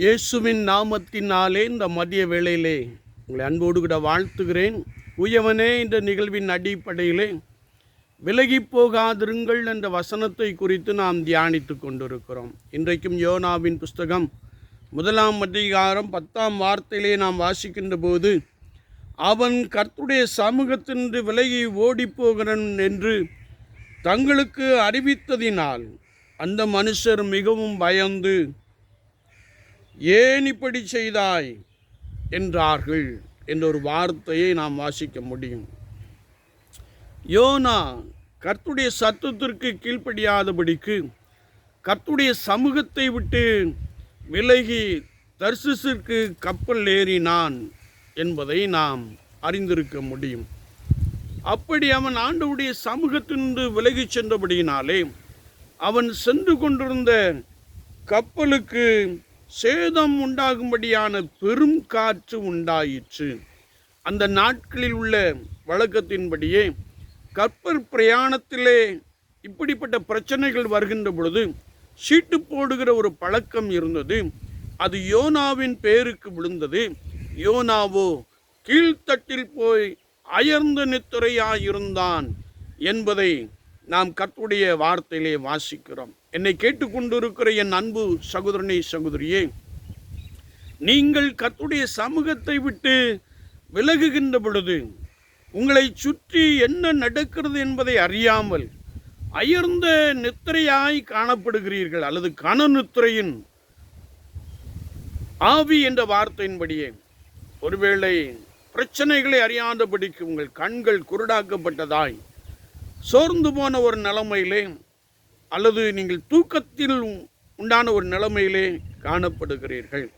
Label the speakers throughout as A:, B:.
A: இயேசுவின் நாமத்தினாலே இந்த மதிய வேளையிலே உங்களை அன்போடு கூட வாழ்த்துகிறேன். உயவனே இந்த நிகழ்வின் அடிப்படையிலே விலகி போகாதிருங்கள் என்ற வசனத்தை குறித்து நாம் தியானித்து கொண்டிருக்கிறோம். இன்றைக்கும் யோனாவின் புஸ்தகம் முதலாம் அதிகாரம் பத்தாம் வார்த்தையிலே நாம் வாசிக்கின்ற போது அவன் கர்த்துடைய சமூகத்தின்று விலகி ஓடிப்போகிறான் என்று தங்களுக்கு அறிவித்ததினால் அந்த மனுஷர் மிகவும் பயந்து ஏன் இப்படி செய்தாய்? என்றார்கள் என்ற ஒரு வார்த்தையை நாம் வாசிக்க முடியும். யோனா கர்த்துடைய சத்தத்திற்கு கீழ்ப்படியாதபடிக்கு கர்த்துடைய சமூகத்தை விட்டு விலகி தர்சிசிற்கு கப்பல் ஏறினான் என்பதை நாம் அறிந்திருக்க முடியும். அப்படி அவன் ஆண்டவுடைய சமூகத்திலிருந்து விலகிச் சென்றபடியினாலே அவன் சென்று கொண்டிருந்த கப்பலுக்கு சேதம் உண்டாகும்படியான பெரும் காற்று உண்டாயிற்று. அந்த நாட்களில் உள்ள வழக்கத்தின்படியே கற்பர் பிரயாணத்திலே இப்படிப்பட்ட பிரச்சனைகள் வருகின்ற பொழுது சீட்டு போடுகிற ஒரு பழக்கம் இருந்தது. அது யோனாவின் பேருக்கு விழுந்தது. யோனாவோ கீழ்த்தட்டில் போய் அயர்ந்த நித்திரையாயிருந்தான் என்பதை நாம் கர்த்தருடைய வார்த்தையிலே வாசிக்கிறோம். என்னை கேட்டுக்கொண்டிருக்கிற என் அன்பு சகோதரனே சகோதரியே நீங்கள் கத்துடைய சமூகத்தை விட்டு விலகுகின்ற பொழுது உங்களை சுற்றி என்ன நடக்கிறது என்பதை அறியாமல் அயர்ந்த நித்திரையாய் காணப்படுகிறீர்கள். அல்லது கன நித்திரையின் ஆவி என்ற வார்த்தையின்படியே ஒருவேளை பிரச்சனைகளை அறியாதபடிக்கு உங்கள் கண்கள் குருடாக்கப்பட்டதாய் சோர்ந்து போன ஒரு நிலைமையிலே அல்லது நீங்கள் தூக்கத்தில் உண்டான ஒரு நிலைமையிலே காணப்படுகிறீர்கள்.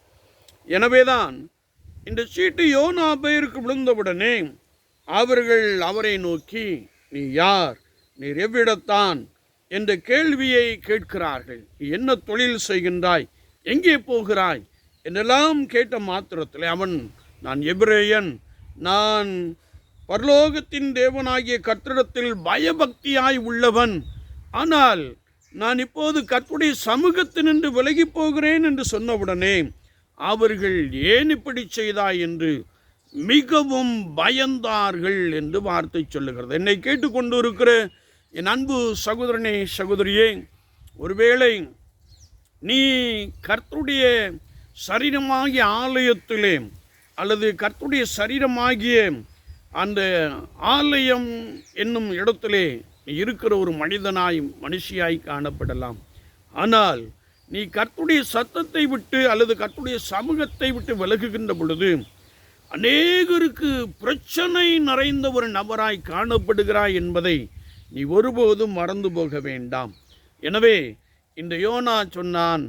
A: எனவேதான் இந்த சீட்டு யோனா பெயருக்கு விழுந்தவுடனே அவர்கள் அவரை நோக்கி நீ யார்? நீர் எவ்விடத்தான்? என்ற கேள்வியை கேட்கிறார்கள். நீ என்ன தொழில் செய்கின்றாய்? எங்கே போகிறாய்? என்றெல்லாம் கேட்ட மாத்திரத்தில் அவன் நான் எபிரேயன். நான் பரலோகத்தின் தேவனாகிய கட்டிடத்தில் பயபக்தியாய் உள்ளவன். ஆனால் நான் இப்போது கர்த்தருடைய சமூகத்தினின்று விலகி போகிறேன் என்று சொன்னவுடனே அவர்கள் ஏன் இப்படி செய்தாய் என்று மிகவும் பயந்தார்கள் என்று வார்த்தை சொல்லுகிறது. என்னை கேட்டுக்கொண்டு இருக்கிற என் அன்பு சகோதரனே சகோதரியே ஒருவேளை நீ கர்த்தருடைய சரீரமாகிய ஆலயத்திலே அல்லது கர்த்தருடைய சரீரமாகிய அந்த ஆலயம் என்னும் இடத்திலே நீ இருக்கிற ஒரு மனிதனாய் மனுஷியாய் காணப்படலாம். ஆனால் நீ கர்த்துடைய சத்தத்தை விட்டு அல்லது கர்த்துடைய சமூகத்தை விட்டு விலகுகின்ற பொழுது அநேகருக்கு பிரச்சனை நிறைந்த ஒரு நபராய் காணப்படுகிறாய் என்பதை நீ ஒருபோதும் மறந்து போக வேண்டாம். எனவே இந்த யோனா சொன்னான்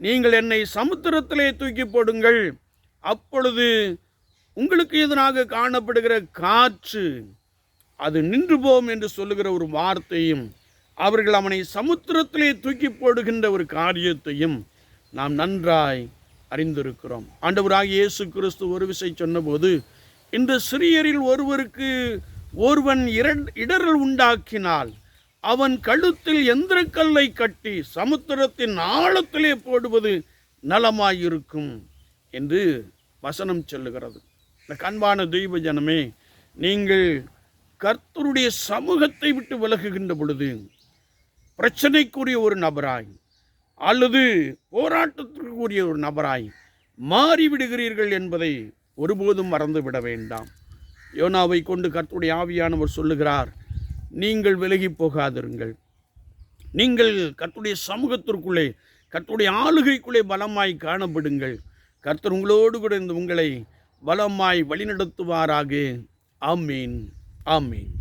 A: நீங்கள் என்னை சமுத்திரத்திலே தூக்கி போடுங்கள். அப்பொழுது உங்களுக்கு எதிராக காணப்படுகிற காற்று அது நின்று போம் என்று சொல்லுகிற ஒரு வார்த்தையும் அவர்கள் அவனை சமுத்திரத்திலே தூக்கி போடுகின்ற ஒரு காரியத்தையும் நாம் நன்றாய் அறிந்திருக்கிறோம். ஆண்டவராக இயேசு கிறிஸ்து ஒரு விசை சொன்னபோது இந்த சிறியரில் ஒருவருக்கு ஒருவன் இரண் இடரல் உண்டாக்கினால் அவன் கழுத்தில் எந்திரக்கல்லை கட்டி சமுத்திரத்தின் ஆழத்திலே போடுவது நலமாயிருக்கும் என்று வசனம் சொல்லுகிறது. இந்த கண்பான தெய்வ ஜனமே நீங்கள் கர்த்தருடைய சமூகத்தை விட்டு விலகுகின்ற பொழுது பிரச்சனைக்குரிய ஒரு நபராய் அல்லது போராட்டத்திற்குரிய ஒரு நபராய் மாறிவிடுகிறீர்கள் என்பதை ஒருபோதும் மறந்துவிட வேண்டாம். யோனாவை கொண்டு கர்த்தருடைய ஆவியானவர் சொல்லுகிறார் நீங்கள் விலகி போகாதிருங்கள். நீங்கள் கர்த்தருடைய சமூகத்திற்குள்ளே கர்த்தருடைய ஆளுகைக்குள்ளே பலமாய் காணப்படுங்கள். கர்த்தர் உங்களோடு கூட இந்த உங்களை பலமாய் வழிநடத்துவாராக. ஆமீன். ஆமீன்